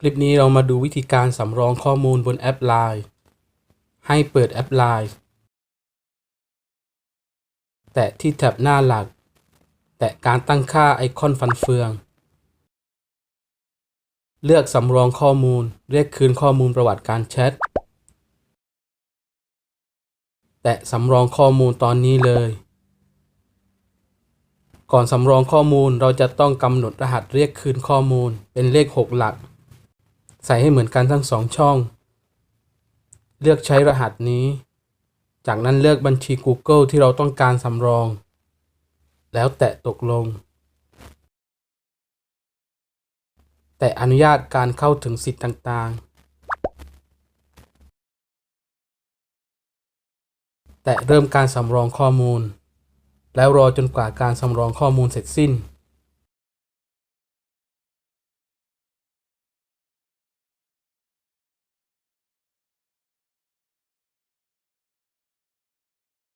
คลิปนี้เรามาดูวิธีการสำรองข้อมูลบนแอป Line ให้เปิดแอป Line แตะที่แท็บหน้าหลัก แตะการตั้งค่าไอคอนฟันเฟือง เลือกสำรองข้อมูล เรียกคืนข้อมูลประวัติการแชท แตะสำรองข้อมูลตอนนี้เลย ก่อนสำรองข้อมูลเราจะต้องกำหนดรหัสเรียกคืนข้อมูลเป็นเลข 6 หลัก ใส่ให้เหมือนกันทั้งสองช่อง เลือกใช้รหัสนี้ จากนั้นเลือกบัญชี Google ที่เราต้องการสำรอง แล้วแตะตกลง แต่อนุญาตการเข้าถึงสิทธิ์ต่างๆ แต่เริ่มการสำรองข้อมูล แล้วรอจนกว่าการสำรองข้อมูลเสร็จสิ้น